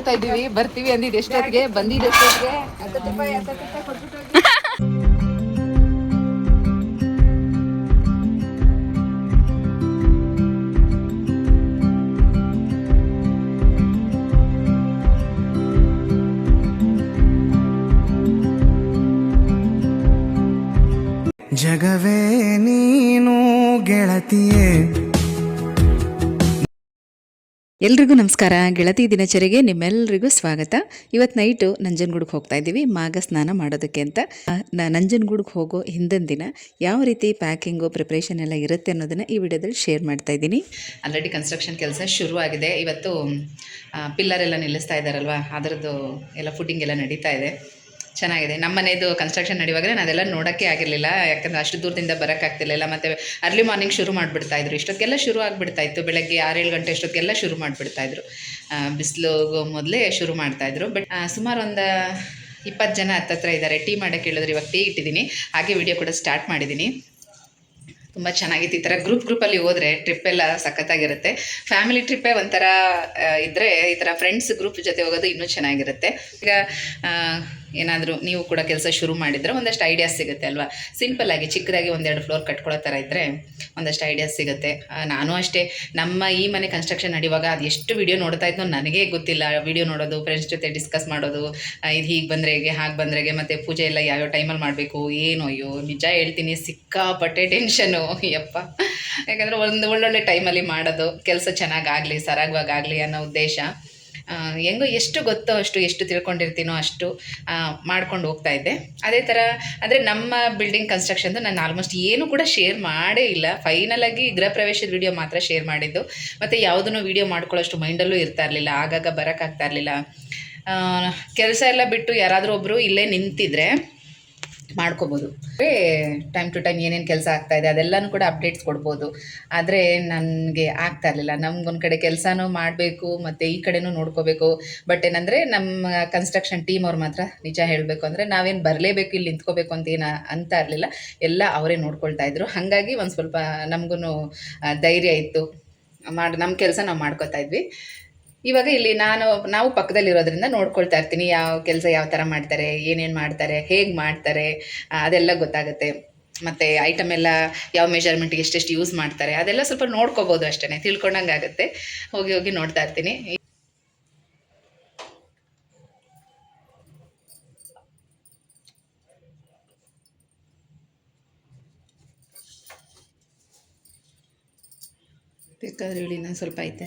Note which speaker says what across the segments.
Speaker 1: ಹೊರಡ್ತಾ ಇದ್ದೀವಿ. ಬರ್ತೀವಿ ಅಂದಿದ್ದು ಎಷ್ಟೊತ್ತಿಗೆ? ಬಂದಿದ್ದು ಎಷ್ಟೊತ್ತಿಗೆ?
Speaker 2: ಜಗವೇ ನೀನು ಗೆಳತಿಯೇ.
Speaker 3: ಎಲ್ರಿಗೂ ನಮಸ್ಕಾರ. ಗೆಳತಿ ದಿನಚರಿಗೆ ನಿಮ್ಮೆಲ್ಲರಿಗೂ ಸ್ವಾಗತ. ಇವತ್ತು ನೈಟು ನಂಜನಗೂಡಿಗೆ ಹೋಗ್ತಾ ಇದ್ದೀವಿ ಮಾಗ ಸ್ನಾನ ಮಾಡೋದಕ್ಕೆ ಅಂತ. ನಂಜನಗೂಡಿಗೆ ಹೋಗೋ ಹಿಂದಿನ ದಿನ ಯಾವ ರೀತಿ ಪ್ಯಾಕಿಂಗು, ಪ್ರಿಪ್ರೇಷನ್ ಎಲ್ಲ ಇರುತ್ತೆ ಅನ್ನೋದನ್ನು ಈ ವಿಡಿಯೋದಲ್ಲಿ ಶೇರ್ ಮಾಡ್ತಾ ಇದ್ದೀನಿ.
Speaker 1: ಆಲ್ರೆಡಿ ಕನ್ಸ್ಟ್ರಕ್ಷನ್ ಕೆಲಸ ಶುರುವಾಗಿದೆ. ಇವತ್ತು ಪಿಲ್ಲರ್ ಎಲ್ಲ ನಿಲ್ಲಿಸ್ತಾ ಇದ್ದಾರಲ್ವ ಅದರದ್ದು ಎಲ್ಲ ಫುಡ್ಡಿಂಗ್ ಎಲ್ಲ ನಡೀತಾ ಇದೆ. ಚೆನ್ನಾಗಿದೆ. ನಮ್ಮ ಮನೆಯದು ಕನ್ಸ್ಟ್ರಕ್ಷನ್ ನಡೆಯುವಾಗ ನಾನು ಅದೆಲ್ಲ ನೋಡೋಕ್ಕೆ ಆಗಿರಲಿಲ್ಲ. ಯಾಕಂದರೆ ಅಷ್ಟು ದೂರದಿಂದ ಬರೋಕ್ಕಾಗ್ತಿರ್ಲಿಲ್ಲ ಮತ್ತು ಅರ್ಲಿ ಮಾರ್ನಿಂಗ್ ಶುರು ಮಾಡಿಬಿಡ್ತಾಯಿದ್ರು ಇಷ್ಟೊತ್ತಿಗೆಲ್ಲ ಶುರು ಆಗಿಬಿಡ್ತಾ ಇತ್ತು. ಬೆಳಗ್ಗೆ ಆರೇಳು ಗಂಟೆ ಅಷ್ಟೊತ್ತಿಗೆಲ್ಲ ಶುರು ಮಾಡಿಬಿಡ್ತಾಯಿದ್ರು ಬಿಸಿಲು ಮೊದಲೇ ಶುರು ಮಾಡ್ತಾಯಿದ್ರು ಬಟ್ ಸುಮಾರು ಒಂದು ಇಪ್ಪತ್ತು ಜನ ಹತ್ತತ್ರ ಇದ್ದಾರೆ. ಟೀ ಮಾಡೋಕ್ಕೆ ಹೇಳಿದ್ರೆ. ಇವಾಗ ಟೀ ಇಟ್ಟಿದ್ದೀನಿ. ಹಾಗೆ ವಿಡಿಯೋ ಕೂಡ ಸ್ಟಾರ್ಟ್ ಮಾಡಿದ್ದೀನಿ. ತುಂಬ ಚೆನ್ನಾಗಿತ್ತು ಈ ಥರ ಗ್ರೂಪ್ ಗ್ರೂಪಲ್ಲಿ ಹೋದರೆ ಟ್ರಿಪ್ ಎಲ್ಲ ಸಖತ್ತಾಗಿರುತ್ತೆ. ಫ್ಯಾಮಿಲಿ ಟ್ರಿಪ್ಪೇ ಒಂಥರ ಇದ್ದರೆ ಈ ಥರ ಫ್ರೆಂಡ್ಸ್ ಗ್ರೂಪ್ ಜೊತೆ ಹೋಗೋದು ಇನ್ನೂ ಚೆನ್ನಾಗಿರುತ್ತೆ. ಈಗ ಏನಾದರೂ ನೀವು ಕೂಡ ಕೆಲಸ ಶುರು ಮಾಡಿದರೆ ಒಂದಷ್ಟು ಐಡಿಯಾಸ್ ಸಿಗುತ್ತೆ ಅಲ್ವಾ? ಸಿಂಪಲ್ ಆಗಿ, ಚಿಕ್ಕದಾಗಿ ಒಂದೆರಡು ಫ್ಲೋರ್ ಕಟ್ಕೊಳ್ಳೋ ಥರ ಇದ್ದರೆ ಒಂದಷ್ಟು ಐಡಿಯಾಸ್ ಸಿಗುತ್ತೆ. ನಾನು ಅಷ್ಟೇ. ನಮ್ಮ ಈ ಮನೆ ಕನ್ಸ್ಟ್ರಕ್ಷನ್ ನಡೆಯುವಾಗ ಅದು ಎಷ್ಟು ವಿಡಿಯೋ ನೋಡ್ತಾ ಇದ್ನೋ ನನಗೇ ಗೊತ್ತಿಲ್ಲ. ವೀಡಿಯೋ ನೋಡೋದು ಫ್ರೆಂಡ್ಸ್ ಜೊತೆ ಡಿಸ್ಕಸ್ ಮಾಡೋದು ಇದು ಹೀಗೆ ಬಂದರೆ ಹೇಗೆ, ಹಾಗೆ ಬಂದ್ರೆಗೆ ಮತ್ತು ಪೂಜೆ ಎಲ್ಲ ಯಾವ್ಯಾವ ಟೈಮಲ್ಲಿ ಮಾಡಬೇಕು, ಏನು, ಅಯ್ಯೋ, ನಿಜ ಹೇಳ್ತೀನಿ, ಸಿಕ್ಕಾಪಟ್ಟೆ ಟೆನ್ಷನು ಯಪ್ಪ. ಯಾಕಂದರೆ ಒಂದು ಒಳ್ಳೊಳ್ಳೆ ಟೈಮಲ್ಲಿ ಮಾಡೋದು, ಕೆಲಸ ಚೆನ್ನಾಗಾಗಲಿ ಸರಾಗವಾಗಲಿ ಅನ್ನೋ ಉದ್ದೇಶ. ಹೆಂಗೋ ಎಷ್ಟು ಗೊತ್ತೋ ಅಷ್ಟು ಎಷ್ಟು ತಿಳ್ಕೊಂಡಿರ್ತೀನೋ ಅಷ್ಟು ಮಾಡ್ಕೊಂಡು ಹೋಗ್ತಾ ಇದ್ದೆ. ಅದೇ ಥರ ಅಂದರೆ ನಮ್ಮ ಬಿಲ್ಡಿಂಗ್ ಕನ್ಸ್ಟ್ರಕ್ಷನ್ದು ನಾನು ಆಲ್ಮೋಸ್ಟ್ ಏನು ಕೂಡ ಶೇರ್ ಮಾಡೇ ಇಲ್ಲ. ಫೈನಲ್ ಆಗಿ ಗೃಹ ಪ್ರವೇಶದ ವಿಡಿಯೋ ಮಾತ್ರ ಶೇರ್ ಮಾಡಿದ್ದು. ಮತ್ತು ಯಾವುದನ್ನು ವಿಡಿಯೋ ಮಾಡ್ಕೊಳ್ಳೋಷ್ಟು ಮೈಂಡಲ್ಲೂ ಇರ್ತಾ ಇರಲಿಲ್ಲ. ಆಗಾಗ ಬರೋಕ್ಕಾಗ್ತಾ ಇರಲಿಲ್ಲ. ಕೆಲಸ ಎಲ್ಲ ಬಿಟ್ಟು ಯಾರಾದರೂ ಒಬ್ಬರು ಇಲ್ಲೇ ನಿಂತಿದ್ರೆ ಮಾಡ್ಕೋಬೋದು. ಟೈಮ್ ಟು ಟೈಮ್ ಏನೇನು ಕೆಲಸ ಆಗ್ತಾ ಇದೆ, ಅದೆಲ್ಲನೂ ಕೂಡ ಅಪ್ಡೇಟ್ಸ್ ಕೊಡ್ಬೋದು. ಆದರೆ ನನಗೆ ಆಗ್ತಾ ಇರಲಿಲ್ಲ. ನಮ್ಗೊಂದು ಕಡೆ ಕೆಲಸನೂ ಮಾಡಬೇಕು, ಮತ್ತು ಈ ಕಡೆನೂ ನೋಡ್ಕೋಬೇಕು. ಬಟ್ ಏನಂದರೆ ನಮ್ಮ ಕನ್ಸ್ಟ್ರಕ್ಷನ್ ಟೀಮ್ ಅವ್ರು ಮಾತ್ರ ನಿಜ ಹೇಳಬೇಕು ಅಂದರೆ ನಾವೇನು ಬರಲೇಬೇಕು, ಇಲ್ಲಿ ನಿಂತ್ಕೋಬೇಕು ಅಂತ ಏನು, ಅಂತ ಇರಲಿಲ್ಲ. ಎಲ್ಲ ಅವರೇ ನೋಡ್ಕೊಳ್ತಾ ಇದ್ರು. ಹಾಗಾಗಿ ಒಂದು ಸ್ವಲ್ಪ ನಮಗೂ ಧೈರ್ಯ ಇತ್ತು. ಮಾಡಿ ನಮ್ಮ ಕೆಲಸ ನಾವು ಮಾಡ್ಕೋತಾ ಇದ್ವಿ. ಇವಾಗ ಇಲ್ಲಿ ನಾನು, ನಾವು ಪಕ್ಕದಲ್ಲಿರೋದ್ರಿಂದ ನೋಡ್ಕೊಳ್ತಾ ಇರ್ತೀನಿ, ಯಾವ ಕೆಲಸ ಯಾವ ಥರ ಮಾಡ್ತಾರೆ, ಏನೇನು ಮಾಡ್ತಾರೆ, ಹೇಗೆ ಮಾಡ್ತಾರೆ ಅದೆಲ್ಲ ಗೊತ್ತಾಗುತ್ತೆ. ಮತ್ತು ಐಟಮ್ ಎಲ್ಲ ಯಾವ ಮೆಷರ್ಮೆಂಟ್ಗೆ ಎಷ್ಟೆಷ್ಟು ಯೂಸ್ ಮಾಡ್ತಾರೆ, ಅದೆಲ್ಲ ಸ್ವಲ್ಪ ನೋಡ್ಕೋಬೋದು ಅಷ್ಟೇ ತಿಳ್ಕೊಂಡಂಗೆ ಆಗುತ್ತೆ. ಹೋಗಿ ಹೋಗಿ ನೋಡ್ತಾ ಇರ್ತೀನಿ. ಬೇಕಾದ್ರೆ ಹೇಳಿ ನಾನು ಸ್ವಲ್ಪ ಐತೆ.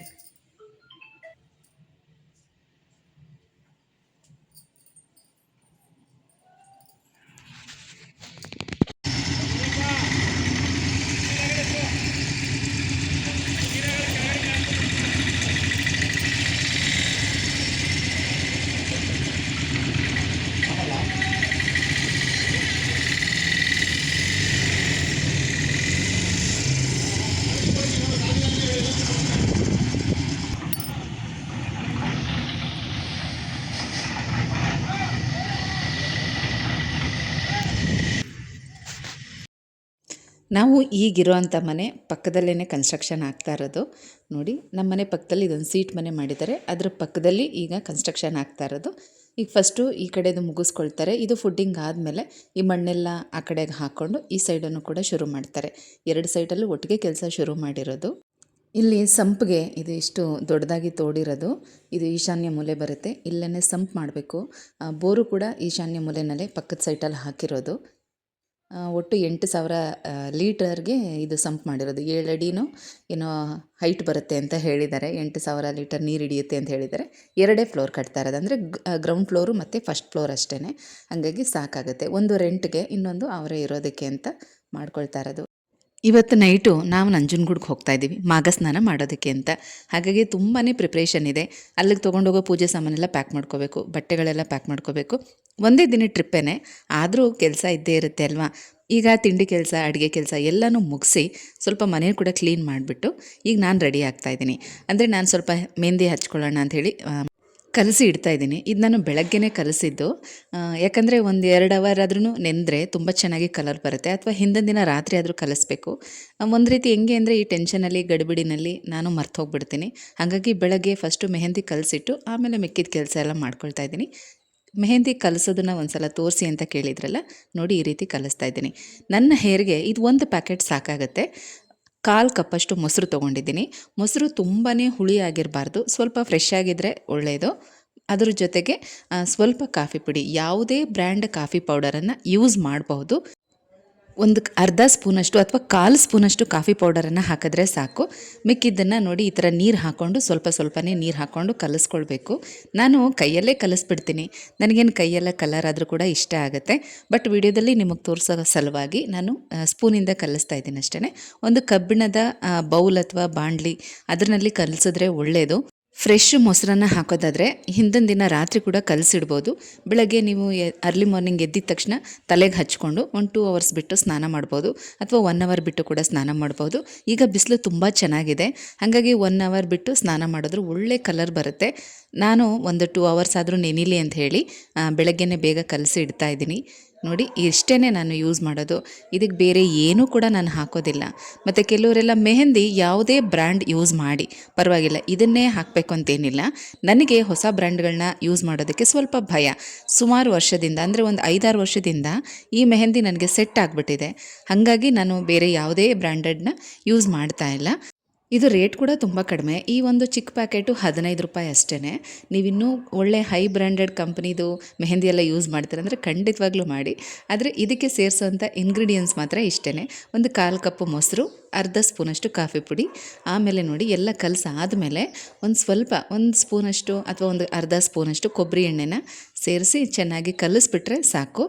Speaker 3: ನಾವು ಈಗಿರೋವಂಥ ಮನೆ ಪಕ್ಕದಲ್ಲೇ ಕನ್ಸ್ಟ್ರಕ್ಷನ್ ಆಗ್ತಾ ಇರೋದು. ನೋಡಿ, ನಮ್ಮ ಮನೆ ಪಕ್ಕದಲ್ಲಿ ಇದೊಂದು ಸೀಟ್ ಮನೆ ಮಾಡಿದ್ದಾರೆ. ಅದರ ಪಕ್ಕದಲ್ಲಿ ಈಗ ಕನ್ಸ್ಟ್ರಕ್ಷನ್ ಆಗ್ತಾ ಇರೋದು. ಈಗ ಫಸ್ಟು ಈ ಕಡೆದು ಮುಗಿಸ್ಕೊಳ್ತಾರೆ. ಇದು ಫುಡ್ಡಿಂಗ್ ಆದಮೇಲೆ ಈ ಮಣ್ಣೆಲ್ಲ ಆ ಕಡೆಗೆ ಹಾಕ್ಕೊಂಡು ಈ ಸೈಡನ್ನು ಕೂಡ ಶುರು ಮಾಡ್ತಾರೆ. ಎರಡು ಸೈಡಲ್ಲೂ ಒಟ್ಟಿಗೆ ಕೆಲಸ ಶುರು ಮಾಡಿರೋದು. ಇಲ್ಲಿ ಸಂಪ್ಗೆ ಇದು ಇಷ್ಟು ದೊಡ್ಡದಾಗಿ ತೋಡಿರೋದು. ಇದು ಈಶಾನ್ಯ ಮೂಲೆ ಬರುತ್ತೆ. ಇಲ್ಲೇ ಸಂಪ್ ಮಾಡಬೇಕು. ಬೋರು ಕೂಡ ಈಶಾನ್ಯ ಮೂಲೆಯಲ್ಲೇ ಪಕ್ಕದ ಸೈಟಲ್ಲಿ ಹಾಕಿರೋದು. ಒಟ್ಟು ಎಂಟು ಸಾವಿರ ಲೀಟರ್ಗೆ ಇದು ಸಂಪ್ ಮಾಡಿರೋದು. ಏಳು ಅಡಿನೂ ಏನೋ ಹೈಟ್ ಬರುತ್ತೆ ಅಂತ ಹೇಳಿದ್ದಾರೆ. ಎಂಟು ಸಾವಿರ ಲೀಟರ್ ನೀರು ಹಿಡಿಯುತ್ತೆ ಅಂತ ಹೇಳಿದ್ದಾರೆ. ಎರಡೇ ಫ್ಲೋರ್ ಕಟ್ತಾ ಇರೋದು. ಅಂದರೆ ಗ್ರೌಂಡ್ ಫ್ಲೋರು ಮತ್ತು ಫಸ್ಟ್ ಫ್ಲೋರ್ ಅಷ್ಟೇ ಹಾಗಾಗಿ ಸಾಕಾಗುತ್ತೆ. ಒಂದು ರೆಂಟ್ಗೆ ಇನ್ನೊಂದು ಅವರೇ ಇರೋದಕ್ಕೆ ಅಂತ ಮಾಡ್ಕೊಳ್ತಾ ಇರೋದು. ಇವತ್ತು ನೈಟು ನಾವು ನಂಜನಗೂಡ್ಗೆ ಹೋಗ್ತಾ ಇದ್ದೀವಿ, ಮಾಘ ಸ್ನಾನ ಮಾಡೋದಕ್ಕೆ ಅಂತ. ಹಾಗಾಗಿ ತುಂಬಾ ಪ್ರಿಪ್ರೇಷನ್ ಇದೆ. ಅಲ್ಲಿಗೆ ತೊಗೊಂಡೋಗೋ ಪೂಜೆ ಸಾಮಾನೆಲ್ಲ ಪ್ಯಾಕ್ ಮಾಡ್ಕೋಬೇಕು, ಬಟ್ಟೆಗಳೆಲ್ಲ ಪ್ಯಾಕ್ ಮಾಡ್ಕೋಬೇಕು. ಒಂದೇ ದಿನ ಟ್ರಿಪ್ಪೇನೆ ಆದರೂ ಕೆಲಸ ಇದ್ದೇ ಇರುತ್ತೆ ಅಲ್ವಾ? ಈಗ ತಿಂಡಿ ಕೆಲಸ, ಅಡುಗೆ ಕೆಲಸ ಎಲ್ಲನೂ ಮುಗಿಸಿ ಸ್ವಲ್ಪ ಮನೆ ಕೂಡ ಕ್ಲೀನ್ ಮಾಡಿಬಿಟ್ಟು ಈಗ ನಾನು ರೆಡಿ ಆಗ್ತಾ ಇದ್ದೀನಿ. ಅಂದರೆ ನಾನು ಸ್ವಲ್ಪ ಮೆಹಂದಿ ಹಚ್ಕೊಳ್ಳೋಣ ಅಂಥೇಳಿ
Speaker 1: ಕಲಸಿ ಇಡ್ತಾ ಇದ್ದೀನಿ. ಇದು ನಾನು ಬೆಳಗ್ಗೆನೇ ಕಲಸಿದ್ದು. ಯಾಕಂದರೆ ಒಂದು ಎರಡು ಅವರ್ ಆದ್ರೂ ನೆಂದರೆ ತುಂಬ ಚೆನ್ನಾಗಿ ಕಲರ್ ಬರುತ್ತೆ. ಅಥವಾ ಹಿಂದಿನ ದಿನ ರಾತ್ರಿ ಆದರೂ ಕಲಿಸ್ಬೇಕು. ಒಂದು ರೀತಿ ಹೆಂಗೆ ಅಂದರೆ ಈ ಟೆನ್ಷನಲ್ಲಿ ಗಡಿಬಿಡಿನಲ್ಲಿ ನಾನು ಮರ್ತು ಹೋಗ್ಬಿಡ್ತೀನಿ. ಹಾಗಾಗಿ ಬೆಳಗ್ಗೆ ಫಸ್ಟು ಮೆಹಂದಿ ಕಲಸಿಟ್ಟು ಆಮೇಲೆ ಮಿಕ್ಕಿದ ಕೆಲಸ ಎಲ್ಲ ಮಾಡ್ಕೊಳ್ತಾ ಇದ್ದೀನಿ. ಮೆಹಂದಿ ಕಲಸೋದನ್ನ ಒಂದು ಸಲ ತೋರಿಸಿ ಅಂತ ಕೇಳಿದ್ರಲ್ಲ, ನೋಡಿ ಈ ರೀತಿ ಕಲಿಸ್ತಾ ಇದ್ದೀನಿ. ನನ್ನ ಹೇರ್ಗೆ ಇದು ಒಂದು ಪ್ಯಾಕೆಟ್ ಸಾಕಾಗುತ್ತೆ. ಕಾಲು ಕಪ್ಪಷ್ಟು ಮೊಸರು ತೊಗೊಂಡಿದ್ದೀನಿ. ಮೊಸರು ತುಂಬಾ ಹುಳಿ ಆಗಿರಬಾರ್ದು ಸ್ವಲ್ಪ ಫ್ರೆಶ್ ಆಗಿದ್ದರೆ ಒಳ್ಳೆಯದು ಅದರ ಜೊತೆಗೆ ಸ್ವಲ್ಪ ಕಾಫಿ ಪುಡಿ. ಯಾವುದೇ ಬ್ರ್ಯಾಂಡ್ ಕಾಫಿ ಪೌಡರನ್ನು ಯೂಸ್ ಮಾಡಬಹುದು. ಒಂದು ಅರ್ಧ ಸ್ಪೂನಷ್ಟು ಅಥವಾ ಕಾಲು ಸ್ಪೂನಷ್ಟು ಕಾಫಿ ಪೌಡರನ್ನು ಹಾಕಿದ್ರೆ ಸಾಕು. ಮಿಕ್ಕಿದ್ದನ್ನು ನೋಡಿ ಈ ಥರ ನೀರು ಹಾಕ್ಕೊಂಡು ಸ್ವಲ್ಪ ಸ್ವಲ್ಪನೇ ನೀರು ಹಾಕ್ಕೊಂಡು ಕಲಿಸ್ಕೊಳ್ಬೇಕು. ನಾನು ಕೈಯಲ್ಲೇ ಕಲಿಸ್ಬಿಡ್ತೀನಿ. ನನಗೇನು ಕೈಯೆಲ್ಲ ಕಲರ್ ಆದರೂ ಕೂಡ ಇಷ್ಟ ಆಗುತ್ತೆ. ಬಟ್ ವಿಡಿಯೋದಲ್ಲಿ ನಿಮಗೆ ತೋರಿಸೋ ಸಲುವಾಗಿ ನಾನು ಸ್ಪೂನಿಂದ ಕಲಿಸ್ತಾ ಇದ್ದೀನಿ ಅಷ್ಟೇ ಒಂದು ಕಬ್ಬಿಣದ ಬೌಲ್ ಅಥವಾ ಬಾಣಲಿ ಅದರಲ್ಲಿ ಕಲಿಸಿದ್ರೆ ಒಳ್ಳೆಯದು ಫ್ರೆಶ್ ಮೊಸರನ್ನ ಹಾಕೋದಾದರೆ ಹಿಂದಿನ ದಿನ ರಾತ್ರಿ ಕೂಡ ಕಲಸಿಡ್ಬೋದು. ಬೆಳಗ್ಗೆ ನೀವು ಅರ್ಲಿ ಮಾರ್ನಿಂಗ್ ಎದ್ದಿದ ತಕ್ಷಣ ತಲೆಗೆ ಹಚ್ಕೊಂಡು ಒಂದು ಟೂ ಅವರ್ಸ್ ಬಿಟ್ಟು ಸ್ನಾನ ಮಾಡ್ಬೋದು. ಅಥವಾ ಒನ್ ಅವರ್ ಬಿಟ್ಟು ಕೂಡ ಸ್ನಾನ ಮಾಡ್ಬೋದು. ಈಗ ಬಿಸಿಲು ತುಂಬ ಚೆನ್ನಾಗಿದೆ. ಹಾಗಾಗಿ ಒನ್ ಅವರ್ ಬಿಟ್ಟು ಸ್ನಾನ ಮಾಡಿದ್ರು ಒಳ್ಳೆ ಕಲರ್ ಬರುತ್ತೆ. ನಾನು ಒಂದು ಟೂ ಅವರ್ಸ್ ಆದರೂ ನೆನಿಲಿ ಅಂತ ಹೇಳಿ ಬೆಳಗ್ಗೆನೇ ಬೇಗ ಕಲಸಿ ಇಡ್ತಾ ಇದ್ದೀನಿ. ನೋಡಿ ಇಷ್ಟೇ ನಾನು ಯೂಸ್ ಮಾಡೋದು. ಇದಕ್ಕೆ ಬೇರೆ ಏನೂ ಕೂಡ ನಾನು ಹಾಕೋದಿಲ್ಲ. ಮತ್ತು ಕೆಲವರೆಲ್ಲ ಮೆಹಂದಿ ಯಾವುದೇ ಬ್ರ್ಯಾಂಡ್ ಯೂಸ್ ಮಾಡಿ. ಪರವಾಗಿಲ್ಲ, ಇದನ್ನೇ ಹಾಕಬೇಕು ಅಂತೇನಿಲ್ಲ. ನನಗೆ ಹೊಸ ಬ್ರ್ಯಾಂಡ್ಗಳನ್ನ ಯೂಸ್ ಮಾಡೋದಕ್ಕೆ ಸ್ವಲ್ಪ ಭಯ. ಸುಮಾರು ವರ್ಷದಿಂದ, ಅಂದರೆ ಒಂದು ಐದಾರು ವರ್ಷದಿಂದ ಈ ಮೆಹಂದಿ ನನಗೆ ಸೆಟ್ ಆಗಿಬಿಟ್ಟಿದೆ. ಹಾಗಾಗಿ ನಾನು ಬೇರೆ ಯಾವುದೇ ಬ್ರ್ಯಾಂಡೆಡ್ನ ಯೂಸ್ ಮಾಡ್ತಾ ಇಲ್ಲ. ಇದು ರೇಟ್ ಕೂಡ ತುಂಬ ಕಡಿಮೆ. ಈ ಒಂದು ಚಿಕ್ಕ ಪ್ಯಾಕೆಟು ಹದಿನೈದು ರೂಪಾಯಿ ಅಷ್ಟೇ ನೀವಿನ್ನೂ ಒಳ್ಳೆ ಹೈ ಬ್ರ್ಯಾಂಡೆಡ್ ಕಂಪ್ನಿದು ಮೆಹಂದಿ ಎಲ್ಲ ಯೂಸ್ ಮಾಡ್ತೀರಂದರೆ ಖಂಡಿತವಾಗ್ಲೂ ಮಾಡಿ. ಆದರೆ ಇದಕ್ಕೆ ಸೇರಿಸೋವಂಥ ಇಂಗ್ರೀಡಿಯೆಂಟ್ಸ್ ಮಾತ್ರ ಇಷ್ಟೇ ಒಂದು ಕಾಲು ಕಪ್ಪು ಮೊಸರು ಅರ್ಧ ಸ್ಪೂನಷ್ಟು ಕಾಫಿ ಪುಡಿ, ಆಮೇಲೆ ನೋಡಿ ಎಲ್ಲ ಕಲಸ ಆದಮೇಲೆ ಒಂದು ಸ್ವಲ್ಪ, ಒಂದು ಸ್ಪೂನಷ್ಟು ಅಥವಾ ಒಂದು ಅರ್ಧ ಸ್ಪೂನಷ್ಟು ಕೊಬ್ಬರಿ ಎಣ್ಣೆನ ಸೇರಿಸಿ ಚೆನ್ನಾಗಿ ಕಲಿಸ್ಬಿಟ್ರೆ ಸಾಕು.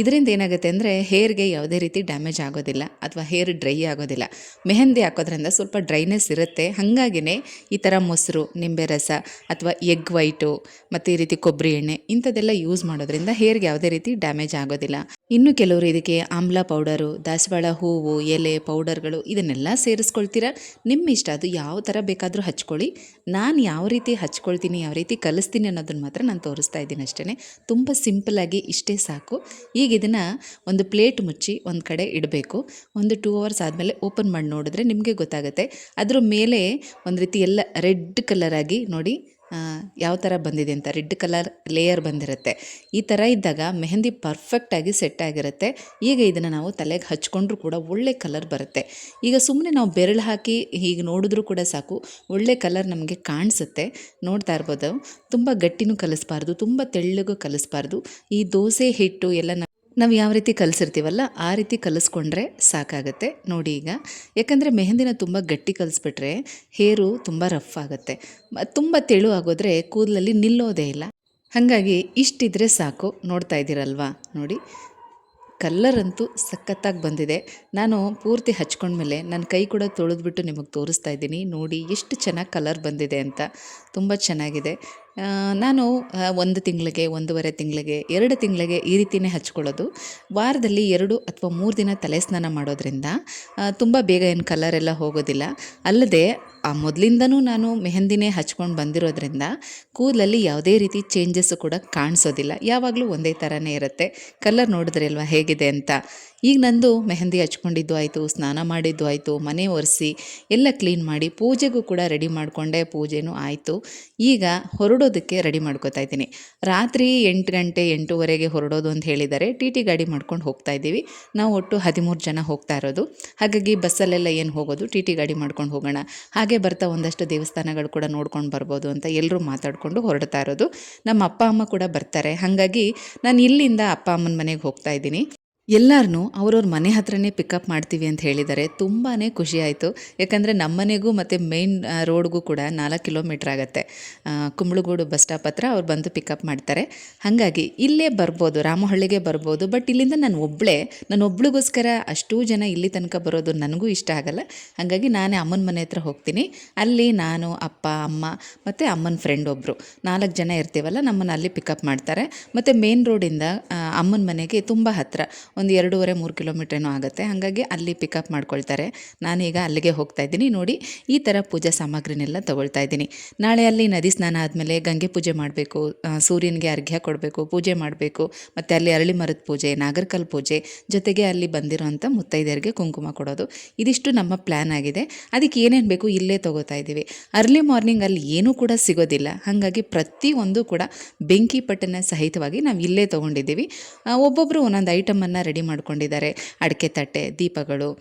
Speaker 1: ಇದರಿಂದ ಏನಾಗುತ್ತೆ ಅಂದರೆ ಹೇರ್ಗೆ ಯಾವುದೇ ರೀತಿ ಡ್ಯಾಮೇಜ್ ಆಗೋದಿಲ್ಲ ಅಥವಾ ಹೇರ್ ಡ್ರೈ ಆಗೋದಿಲ್ಲ. ಮೆಹಂದಿ ಹಾಕೋದ್ರಿಂದ ಸ್ವಲ್ಪ ಡ್ರೈನೆಸ್ ಇರುತ್ತೆ. ಹಾಗಾಗಿನೇ ಈ ಥರ ಮೊಸರು, ನಿಂಬೆ ರಸ ಅಥವಾ ಎಗ್ ವೈಟು, ಮತ್ತು ಈ ರೀತಿ ಕೊಬ್ಬರಿ ಎಣ್ಣೆ ಇಂಥದ್ದೆಲ್ಲ ಯೂಸ್ ಮಾಡೋದ್ರಿಂದ ಹೇರ್ಗೆ ಯಾವುದೇ ರೀತಿ ಡ್ಯಾಮೇಜ್ ಆಗೋದಿಲ್ಲ. ಇನ್ನು ಕೆಲವರು ಇದಕ್ಕೆ ಆಮ್ಲ ಪೌಡರು, ದಾಸವಾಳ ಹೂವು, ಎಲೆ, ಪೌಡರ್ಗಳು ಇದನ್ನೆಲ್ಲ ಸೇರಿಸ್ಕೊಳ್ತೀರಾ? ನಿಮ್ಮ ಇಷ್ಟ ಅದು ಯಾವ ಥರ ಬೇಕಾದರೂ ಹಚ್ಕೊಳ್ಳಿ. ನಾನು ಯಾವ ರೀತಿ ಹಚ್ಕೊಳ್ತೀನಿ, ಯಾವ ರೀತಿ ಕಲಿಸ್ತೀನಿ ಅನ್ನೋದನ್ನು ಮಾತ್ರ ನಾನು ತೋರಿಸ್ತಾ ಇದ್ದೀನಿ ಅಷ್ಟೇ ತುಂಬ ಸಿಂಪಲ್ಲಾಗಿ ಇಷ್ಟೇ ಸಾಕು. ಈಗ ಇದನ್ನು ಒಂದು ಪ್ಲೇಟ್ ಮುಚ್ಚಿ ಒಂದು ಕಡೆ ಇಡಬೇಕು. ಒಂದು ಟೂ ಅವರ್ಸ್ ಆದಮೇಲೆ ಓಪನ್ ಮಾಡಿ ನೋಡಿದ್ರೆ ನಿಮಗೆ ಗೊತ್ತಾಗುತ್ತೆ. ಅದ್ರ ಮೇಲೆ ಒಂದು ರೀತಿ ಎಲ್ಲ ರೆಡ್ ಕಲರಾಗಿ ನೋಡಿ ಯಾವ ಥರ ಬಂದಿದೆ ಅಂತ, ರೆಡ್ ಕಲರ್ ಲೇಯರ್ ಬಂದಿರುತ್ತೆ. ಈ ಥರ ಇದ್ದಾಗ ಮೆಹಂದಿ ಪರ್ಫೆಕ್ಟಾಗಿ ಸೆಟ್ ಆಗಿರುತ್ತೆ. ಈಗ ಇದನ್ನು ನಾವು ತಲೆಗೆ ಹಚ್ಕೊಂಡ್ರೂ ಕೂಡ ಒಳ್ಳೆ ಕಲರ್ ಬರುತ್ತೆ. ಈಗ ಸುಮ್ಮನೆ ನಾವು ಬೆರಳು ಹಾಕಿ ಹೀಗೆ ನೋಡಿದ್ರೂ ಕೂಡ ಸಾಕು, ಒಳ್ಳೆ ಕಲರ್ ನಮಗೆ ಕಾಣಿಸುತ್ತೆ. ನೋಡ್ತಾ ಇರ್ಬೋದು. ತುಂಬ ಗಟ್ಟಿನೂ ಕಲಿಸ್ಬಾರ್ದು, ತುಂಬ ತೆಳ್ಳಗೂ ಕಲಿಸ್ಬಾರ್ದು. ಈ ದೋಸೆ ಹಿಟ್ಟು ಎಲ್ಲ ನಾವು ಯಾವ ರೀತಿ ಕಲಿಸಿರ್ತೀವಲ್ಲ, ಆ ರೀತಿ ಕಲಿಸ್ಕೊಂಡ್ರೆ ಸಾಕಾಗುತ್ತೆ. ನೋಡಿ ಈಗ, ಯಾಕಂದರೆ ಮೆಹಂದಿನ ತುಂಬ ಗಟ್ಟಿ ಕಲಿಸ್ಬಿಟ್ರೆ ಹೇರು ತುಂಬ ರಫ್ ಆಗುತ್ತೆ. ತುಂಬ ತೆಳು ಆಗೋದ್ರೆ ಕೂದಲಲ್ಲಿ ನಿಲ್ಲೋದೇ ಇಲ್ಲ. ಹಾಗಾಗಿ ಇಷ್ಟಿದ್ರೆ ಸಾಕು, ನೋಡ್ತಾ ಇದ್ದೀರಲ್ವಾ? ನೋಡಿ ಕಲ್ಲರ್ ಅಂತೂ ಸಖತ್ತಾಗಿ ಬಂದಿದೆ. ನಾನು ಪೂರ್ತಿ ಹಚ್ಕೊಂಡ್ಮೇಲೆ ನನ್ನ ಕೈ ಕೂಡ ತೊಳೆದ್ಬಿಟ್ಟು ನಿಮಗೆ ತೋರಿಸ್ತಾ ಇದ್ದೀನಿ. ನೋಡಿ, ಎಷ್ಟು ಚೆನ್ನಾಗಿ ಕಲರ್ ಬಂದಿದೆ ಅಂತ. ತುಂಬ ಚೆನ್ನಾಗಿದೆ. ನಾನು ಒಂದು ತಿಂಗಳಿಗೆ, ಒಂದೂವರೆ ತಿಂಗಳಿಗೆ, ಎರಡು ತಿಂಗಳಿಗೆ ಈ ರೀತಿಯೇ ಹಚ್ಕೊಳ್ಳೋದು. ವಾರದಲ್ಲಿ ಎರಡು ಅಥವಾ ಮೂರು ದಿನ ತಲೆ ಸ್ನಾನ ಮಾಡೋದ್ರಿಂದ ತುಂಬ ಬೇಗ ಏನು ಕಲರ್ ಎಲ್ಲ ಹೋಗೋದಿಲ್ಲ. ಅಲ್ಲದೆ, ಆ, ಮೊದಲಿಂದನೂ ನಾನು ಮೆಹಂದಿನೇ ಹಚ್ಕೊಂಡು ಬಂದಿರೋದ್ರಿಂದ, ಕೂದಲಲ್ಲಿ ಯಾವುದೇ ರೀತಿ ಚೇಂಜಸ್ಸು ಕೂಡ ಕಾಣಿಸೋದಿಲ್ಲ. ಯಾವಾಗಲೂ ಒಂದೇ ಥರನೇ ಇರುತ್ತೆ. ಕಲರ್ ನೋಡಿದ್ರೆ ಅಲ್ವಾ ಹೇಗಿದೆ ಅಂತ. ಈಗ ನಂದು ಮೆಹಂದಿ ಹಚ್ಕೊಂಡಿದ್ದು ಆಯಿತು, ಸ್ನಾನ ಮಾಡಿದ್ದು ಆಯಿತು, ಮನೆ ಒರೆಸಿ ಎಲ್ಲ ಕ್ಲೀನ್ ಮಾಡಿ ಪೂಜೆಗೂ ಕೂಡ ರೆಡಿ ಮಾಡಿಕೊಂಡೆ, ಪೂಜೆನೂ ಆಯಿತು. ಈಗ ಹೊರಡೋದಕ್ಕೆ ರೆಡಿ ಮಾಡ್ಕೋತಾ ಇದ್ದೀನಿ. ರಾತ್ರಿ ಎಂಟು ಗಂಟೆ, ಎಂಟೂವರೆಗೆ ಹೊರಡೋದು ಅಂತ ಹೇಳಿದ್ದಾರೆ. ಟಿ ಟಿ ಗಾಡಿ ಮಾಡ್ಕೊಂಡು ಹೋಗ್ತಾ ಇದ್ದೀವಿ. ನಾವು ಒಟ್ಟು ಹದಿಮೂರು ಜನ ಹೋಗ್ತಾ ಇರೋದು. ಹಾಗಾಗಿ ಬಸ್ಸಲ್ಲೆಲ್ಲ ಏನು ಹೋಗೋದು? ಟಿ ಟಿ ಗಾಡಿ ಮಾಡ್ಕೊಂಡು ಹೋಗೋಣ. ಹಾಗೆ ಬರ್ತಾ ಒಂದಷ್ಟು ದೇವಸ್ಥಾನಗಳು ಕೂಡ ನೋಡ್ಕೊಂಡು ಬರ್ಬೋದು ಅಂತ ಎಲ್ಲರೂ ಮಾತಾಡಿಕೊಂಡು ಹೊರಡ್ತಾ ಇರೋದು. ನಮ್ಮ ಅಪ್ಪ, ಅಮ್ಮ ಕೂಡ ಬರ್ತಾರೆ. ಹಾಗಾಗಿ ನಾನು ಇಲ್ಲಿಂದ ಅಪ್ಪ, ಅಮ್ಮನ ಮನೆಗೆ ಹೋಗ್ತಾ ಇದ್ದೀನಿ. ಎಲ್ಲರನ್ನೂ ಅವ್ರವ್ರ ಮನೆ ಹತ್ರನೇ ಪಿಕಪ್ ಮಾಡ್ತೀವಿ ಅಂತ ಹೇಳಿದ್ದಾರೆ. ತುಂಬಾ ಖುಷಿ ಆಯಿತು. ಯಾಕಂದರೆ ನಮ್ಮನೆಗೂ ಮತ್ತು ಮೇನ್ ರೋಡ್ಗೂ ಕೂಡ ನಾಲ್ಕು ಕಿಲೋಮೀಟ್ರ್ ಆಗುತ್ತೆ. ಕುಂಬಳಗೂಡು ಬಸ್ ಸ್ಟಾಪ್ ಹತ್ರ ಅವ್ರು ಬಂದು ಪಿಕಪ್ ಮಾಡ್ತಾರೆ. ಹಾಗಾಗಿ ಇಲ್ಲೇ ಬರ್ಬೋದು, ರಾಮಹಳ್ಳಿಗೆ ಬರ್ಬೋದು ಬಟ್ ಇಲ್ಲಿಂದ ನಾನು ಒಬ್ಬಳೇ ನಾನು ಒಬ್ಳಿಗೋಸ್ಕರ ಅಷ್ಟೂ ಜನ ಇಲ್ಲಿ ತನಕ ಬರೋದು ನನಗೂ ಇಷ್ಟ ಆಗಲ್ಲ. ಹಾಗಾಗಿ ನಾನೇ ಅಮ್ಮನ ಮನೆ ಹತ್ರ ಹೋಗ್ತೀನಿ. ಅಲ್ಲಿ ನಾನು, ಅಪ್ಪ, ಅಮ್ಮ, ಮತ್ತು ಅಮ್ಮನ ಫ್ರೆಂಡ್ ಒಬ್ಬರು ನಾಲ್ಕು ಜನ ಇರ್ತೀವಲ್ಲ, ನಮ್ಮನ್ನು ಅಲ್ಲಿ ಪಿಕಪ್ ಮಾಡ್ತಾರೆ. ಮತ್ತು ಮೇನ್ ರೋಡಿಂದ ಅಮ್ಮನ ಮನೆಗೆ ತುಂಬ ಹತ್ತಿರ ಒಂದು ಎರಡೂವರೆ, ಮೂರು ಕಿಲೋಮೀಟ್ರೇನೋ ಆಗುತ್ತೆ. ಹಾಗಾಗಿ ಅಲ್ಲಿ ಪಿಕಪ್ ಮಾಡ್ಕೊಳ್ತಾರೆ. ನಾನೀಗ ಅಲ್ಲಿಗೆ ಹೋಗ್ತಾ ಇದ್ದೀನಿ. ನೋಡಿ, ಈ ಥರ ಪೂಜಾ ಸಾಮಗ್ರಿನೆಲ್ಲ ತೊಗೊಳ್ತಾ ಇದ್ದೀನಿ. ನಾಳೆ ಅಲ್ಲಿ ನದಿ ಸ್ನಾನ ಆದಮೇಲೆ ಗಂಗೆ ಪೂಜೆ ಮಾಡಬೇಕು ಸೂರ್ಯನಿಗೆ ಅರ್ಘ್ಯ ಕೊಡಬೇಕು, ಪೂಜೆ ಮಾಡಬೇಕು, ಮತ್ತು ಅಲ್ಲಿ ಅರಳಿ ಮರದ ಪೂಜೆ, ನಾಗರಕಲ್ ಪೂಜೆ, ಜೊತೆಗೆ ಅಲ್ಲಿ ಬಂದಿರೋಂಥ ಮುತ್ತೈದೆಯರಿಗೆ ಕುಂಕುಮ ಕೊಡೋದು. ಇದಿಷ್ಟು ನಮ್ಮ ಪ್ಲ್ಯಾನ್ ಆಗಿದೆ. ಅದಕ್ಕೆ ಏನೇನು ಬೇಕು ಇಲ್ಲೇ ತೊಗೋತಾ ಇದ್ದೀವಿ. ಅರ್ಲಿ ಮಾರ್ನಿಂಗ್ ಅಲ್ಲಿ ಏನೂ ಕೂಡ ಸಿಗೋದಿಲ್ಲ. ಹಾಗಾಗಿ ಪ್ರತಿಯೊಂದು ಕೂಡ ಬೆಂಕಿ ಪಟ್ಟಣ ಸಹಿತವಾಗಿ ನಾವು ಇಲ್ಲೇ ತೊಗೊಂಡಿದ್ದೀವಿ. ಒಬ್ಬೊಬ್ಬರು ಒಂದೊಂದು ಐಟಮನ್ನು ರೆಡಿ ಮಾಡ್ಕೊಂಡಿದ್ದಾರೆ. ಅಡಿಕೆ ತಟ್ಟೆ, ದೀಪಗಳು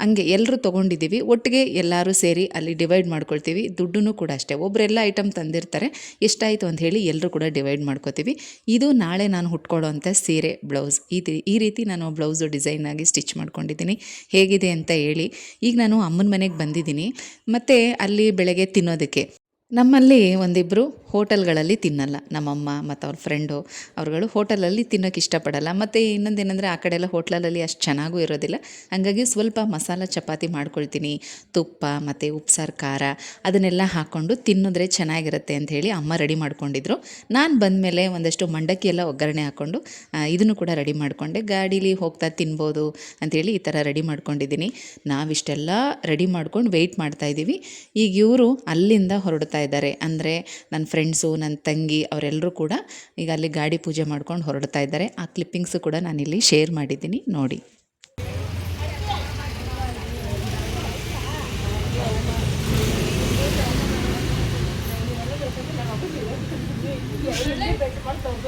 Speaker 1: ಹಂಗೆ ಎಲ್ಲರೂ ತೊಗೊಂಡಿದ್ದೀವಿ. ಒಟ್ಟಿಗೆ ಎಲ್ಲರೂ ಸೇರಿ ಅಲ್ಲಿ ಡಿವೈಡ್ ಮಾಡ್ಕೊಳ್ತೀವಿ. ದುಡ್ಡು ಕೂಡ ಅಷ್ಟೇ. ಒಬ್ಬರೆಲ್ಲ ಐಟಮ್ ತಂದಿರ್ತಾರೆ. ಎಷ್ಟಾಯಿತು ಅಂತ ಹೇಳಿ ಎಲ್ಲರೂ ಕೂಡ ಡಿವೈಡ್ ಮಾಡ್ಕೋತೀವಿ. ಇದು ನಾಳೆ ನಾನು ಹುಟ್ಕೊಳ್ಳೋವಂಥ ಸೀರೆ, ಬ್ಲೌಸ್. ತಿ- ಈ ರೀತಿ ನಾನು ಬ್ಲೌಸು ಡಿಸೈನ್ ಆಗಿ ಸ್ಟಿಚ್ ಮಾಡ್ಕೊಂಡಿದ್ದೀನಿ. ಹೇಗಿದೆ ಅಂತ ಹೇಳಿ. ಈಗ ನಾನು ಅಮ್ಮನ ಮನೆಗೆ ಬಂದಿದ್ದೀನಿ. ಮತ್ತು ಅಲ್ಲಿ ಬೆಳಗ್ಗೆ ತಿನ್ನೋದಕ್ಕೆ ನಮ್ಮಲ್ಲಿ ಒಂದಿಬ್ಬರು ಹೋಟೆಲ್ಗಳಲ್ಲಿ ತಿನ್ನಲ್ಲ. ನಮ್ಮಮ್ಮ ಮತ್ತು ಅವ್ರ ಫ್ರೆಂಡು ಅವ್ರುಗಳು ಹೋಟೆಲಲ್ಲಿ ತಿನ್ನೋಕೆ ಇಷ್ಟಪಡಲ್ಲ. ಮತ್ತು ಇನ್ನೊಂದೇನೆಂದರೆ ಆ ಕಡೆ ಎಲ್ಲ ಹೋಟ್ಲಲ್ಲಿ ಅಷ್ಟು ಚೆನ್ನಾಗೂ ಇರೋದಿಲ್ಲ. ಹಾಗಾಗಿ ಸ್ವಲ್ಪ ಮಸಾಲ ಚಪಾತಿ ಮಾಡ್ಕೊಳ್ತೀನಿ. ತುಪ್ಪ ಮತ್ತು ಉಪ್ಸಾರು, ಖಾರ ಅದನ್ನೆಲ್ಲ ಹಾಕ್ಕೊಂಡು ತಿನ್ನಿದ್ರೆ ಚೆನ್ನಾಗಿರುತ್ತೆ ಅಂತ ಹೇಳಿ ಅಮ್ಮ ರೆಡಿ ಮಾಡ್ಕೊಂಡಿದ್ರು. ನಾನು ಬಂದಮೇಲೆ ಒಂದಷ್ಟು ಮಂಡಕ್ಕಿ ಎಲ್ಲ ಒಗ್ಗರಣೆ ಹಾಕ್ಕೊಂಡು ಇದನ್ನು ಕೂಡ ರೆಡಿ ಮಾಡಿಕೊಂಡೆ. ಗಾಡೀಲಿ ಹೋಗ್ತಾ ತಿನ್ಬೋದು ಅಂಥೇಳಿ ಈ ಥರ ರೆಡಿ ಮಾಡ್ಕೊಂಡಿದ್ದೀನಿ. ನಾವಿಷ್ಟೆಲ್ಲ ರೆಡಿ ಮಾಡ್ಕೊಂಡು ವೆಯ್ಟ್ ಮಾಡ್ತಾ ಇದ್ದೀವಿ. ಈಗ ಇವರು ಅಲ್ಲಿಂದ ಹೊರಡ್ತಾ ಇದ್ದಾರೆ. ಅಂದರೆ ನನ್ನ ಫ್ರೆಂಡ್ಸು ನನ್ನ ತಂಗಿ ಅವರೆಲ್ಲರೂ ಕೂಡ ಈಗ ಅಲ್ಲಿ ಗಾಡಿ ಪೂಜೆ ಮಾಡ್ಕೊಂಡು ಹೊರಡ್ತಾ ಇದ್ದಾರೆ. ಆ ಕ್ಲಿಪ್ಪಿಂಗ್ಸು ಕೂಡ ನಾನಿಲ್ಲಿ ಶೇರ್ ಮಾಡಿದ್ದೀನಿ, ನೋಡಿ.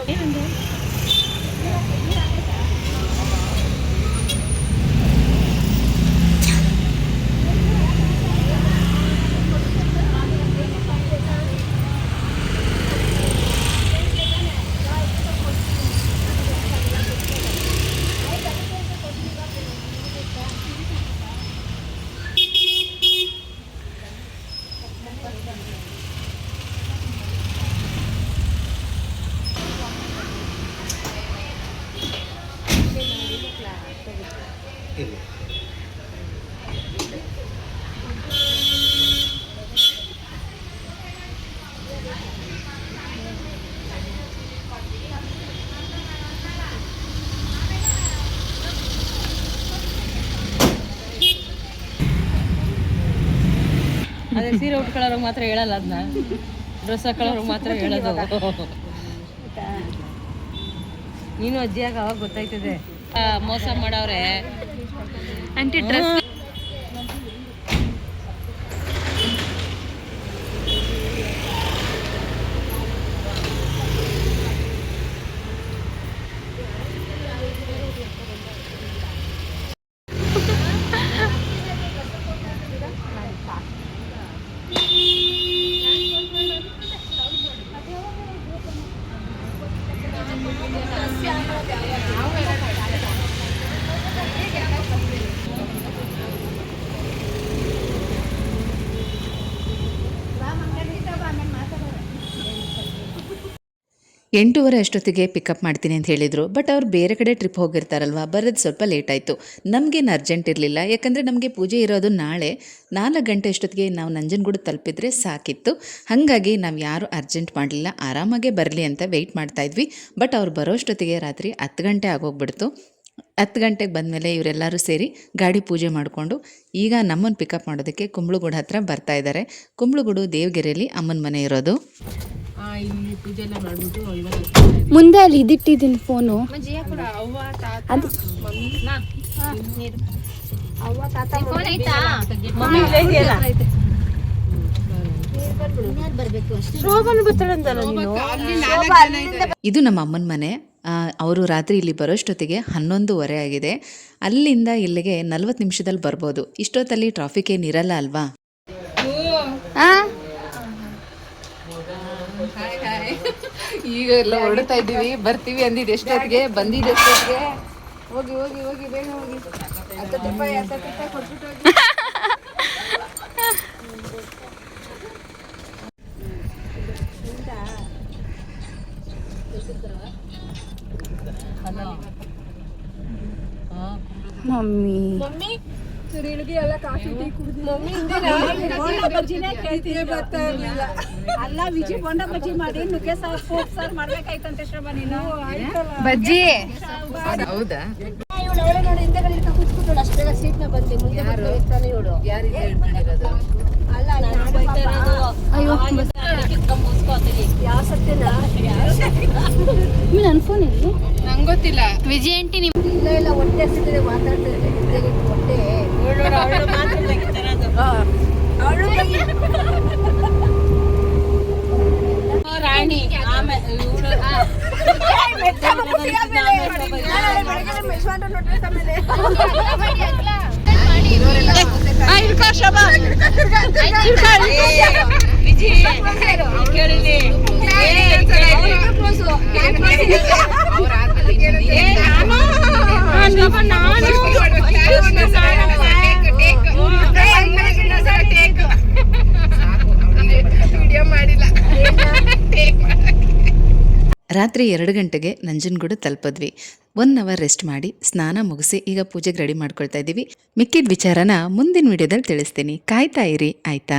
Speaker 4: ಅದೇ ಸೀರೆ ಉಟ್ಕೊಳ್ಳೋರು ಮಾತ್ರ ಹೇಳಲ್ಲ ಅದನ್ನ ಡ್ರೆಸ್ ಹಾಕೊಳ್ಳೋರು ಮಾತ್ರ ಹೇಳೋದು. ನೀನು ಅಜ್ಜಿಯಾಗ ಅವಾಗ ಗೊತ್ತಾಯ್ತದೆ. ಮೋಸ ಮಾಡೋರೆ. ಆಂಟಿ ಡ್ರೆಸ್
Speaker 1: ಎಂಟೂವರೆ ಅಷ್ಟೊತ್ತಿಗೆ ಪಿಕಪ್ ಮಾಡ್ತೀನಿ ಅಂತ ಹೇಳಿದರು. ಬಟ್ ಅವ್ರು ಬೇರೆ ಕಡೆ ಟ್ರಿಪ್ ಹೋಗಿರ್ತಾರಲ್ವ? ಬರೋದು ಸ್ವಲ್ಪ ಲೇಟ್ ಆಯಿತು. ನಮಗೇನು ಅರ್ಜೆಂಟ್ ಇರಲಿಲ್ಲ. ಯಾಕಂದರೆ ನಮಗೆ ಪೂಜೆ ಇರೋದು ನಾಳೆ. ನಾಲ್ಕು ಗಂಟೆ ಅಷ್ಟೊತ್ತಿಗೆ ನಾವು ನಂಜನಗೂಡು ತಲುಪಿದ್ರೆ ಸಾಕಿತ್ತು. ಹಾಗಾಗಿ ನಾವು ಯಾರೂ ಅರ್ಜೆಂಟ್ ಮಾಡಲಿಲ್ಲ. ಆರಾಮಾಗೆ ಬರಲಿ ಅಂತ ವೆಯ್ಟ್ ಮಾಡ್ತಾಯಿದ್ವಿ ಬಟ್ ಅವ್ರು ಬರೋಷ್ಟೊತ್ತಿಗೆ ರಾತ್ರಿ ಹತ್ತು ಗಂಟೆ ಆಗೋಗ್ಬಿಡ್ತು. ಹತ್ತು ಗಂಟೆಗೆ ಬಂದಮೇಲೆ ಇವರೆಲ್ಲರೂ ಸೇರಿ ಗಾಡಿ ಪೂಜೆ ಮಾಡಿಕೊಂಡು ಈಗ ನಮ್ಮನ್ನು ಪಿಕಪ್ ಮಾಡೋದಕ್ಕೆ ಕುಂಬಳಗೂಡು ಹತ್ರ ಬರ್ತಾ ಇದ್ದಾರೆ. ಕುಂಬಳಗೂಡು ದೇವಗೆರೆಯಲ್ಲಿ ಅಮ್ಮನ ಮನೆ ಇರೋದು.
Speaker 4: ಇಲ್ಲಿ ಪೂಜೆ ಎಲ್ಲ ಮಾಡ್ಬಿಟ್ಟು
Speaker 5: ಮುಂದೆ ಅಲ್ಲಿ ಇದಿಟ್ಟಿದ್ದೀನಿ ಫೋನು. ಅದು
Speaker 4: ಶೋಭನ್ ಬರ್ತಾಳಂತಲ್ಲ ನೀನು?
Speaker 1: ಇದು ನಮ್ಮ ಅಮ್ಮನ ಮನೆ. ಅವರು ರಾತ್ರಿ ಇಲ್ಲಿ ಬರೋಷ್ಟೊತ್ತಿಗೆ ಹನ್ನೊಂದುವರೆ ಆಗಿದೆ. ಅಲ್ಲಿಂದ ಇಲ್ಲಿಗೆ ನಲ್ವತ್ತು ನಿಮಿಷದಲ್ಲಿ ಬರ್ಬೋದು. ಇಷ್ಟೊತ್ತಲ್ಲಿ ಟ್ರಾಫಿಕ್ ಏನಿರಲ್ಲ ಅಲ್ವಾ?
Speaker 6: ಈಗ ಎಲ್ಲ ಹೊರಡ್ತಾ ಇದ್ದೀವಿ. ಬರ್ತೀವಿ ಅಂದಿದ್ದು ಎಷ್ಟೊತ್ತಿಗೆ? ಬಂದಿದ್ದು ಎಷ್ಟೊತ್ತಿಗೆ? ಹೋಗಿ ಹೋಗಿ ಹೋಗಿ, ಬೇಗ ಹೋಗಿ. ಹತ್ತು ರೂಪಾಯಿ ಹತ್ತು ರೂಪಾಯಿ ಕೊಟ್ಬಿಟ್ಟು ಹೋಗಿ.
Speaker 5: ಮಮ್ಮಿ.
Speaker 7: ಅಲ್ಲ ವಿಜಿ ಬೋಂಡ ಬಜ್ಜಿ ಮಾಡಿ ನುಗ್ಗೆ ಸಾರ್ ಸೋಪ್ ಸಾರ್ ಮಾಡ್ಬೇಕಾಯ್ತಂತೆ ಶ್ರಮ ನೀನು.
Speaker 5: ಬಜ್ಜಿ.
Speaker 6: ಹೌದಾ?
Speaker 7: ಇವಳು ನೋಡಿ ಹಿಂದೆಗಡೆ ಕೂತ್ಬಿಟ್ಟು ಅಷ್ಟು ಬೇಗ ಸೀಟ್ನ ಬಂದೆ. ಮುಂದೆ ಬರ್ತಾನೆ ಇವಳು.
Speaker 6: ಯಾರಿಗೆ ಹೇಳ್ಕೊಂಡಿರೋದು?
Speaker 7: ಅಲ್ಲ ಅಯ್ಯೋ ಯಾವ ಸತ್ಯನ?
Speaker 5: ನನ್ನ ಫೋನ್ ಇಲ್ಲಿ ನಂಗೆ ಗೊತ್ತಿಲ್ಲ. ವಿಜಯ್ ಆಂಟಿ ನಿಮ್ಮ
Speaker 7: ಇಲ್ಲ ಇಲ್ಲ ಹೊಟ್ಟೆ ಹಸಿದ್ರೆ ಮಾತಾಡ್ತಾರೆ ಹಿಂದೆಗೆ ಹೊಟ್ಟೆ.
Speaker 4: ರಾಣಿ ಆಮೇಲೆ.
Speaker 1: ರಾತ್ರಿ ಎರಡು ಗಂಟೆಗೆ ನಂಜನಗೂಡು ತಲುಪಿದ್ವಿ. ಒನ್ ಅವರ್ ರೆಸ್ಟ್ ಮಾಡಿ ಸ್ನಾನ ಮುಗಿಸಿ ಈಗ ಪೂಜೆಗೆ ರೆಡಿ ಮಾಡ್ಕೊಳ್ತಾ ಇದ್ದೀವಿ ಮಿಕ್ಕಿದ ವಿಚಾರನ ಮುಂದಿನ ವಿಡಿಯೋದಲ್ಲಿ ತಿಳಿಸ್ತೀನಿ. ಕಾಯ್ತಾ ಇರಿ, ಆಯ್ತಾ?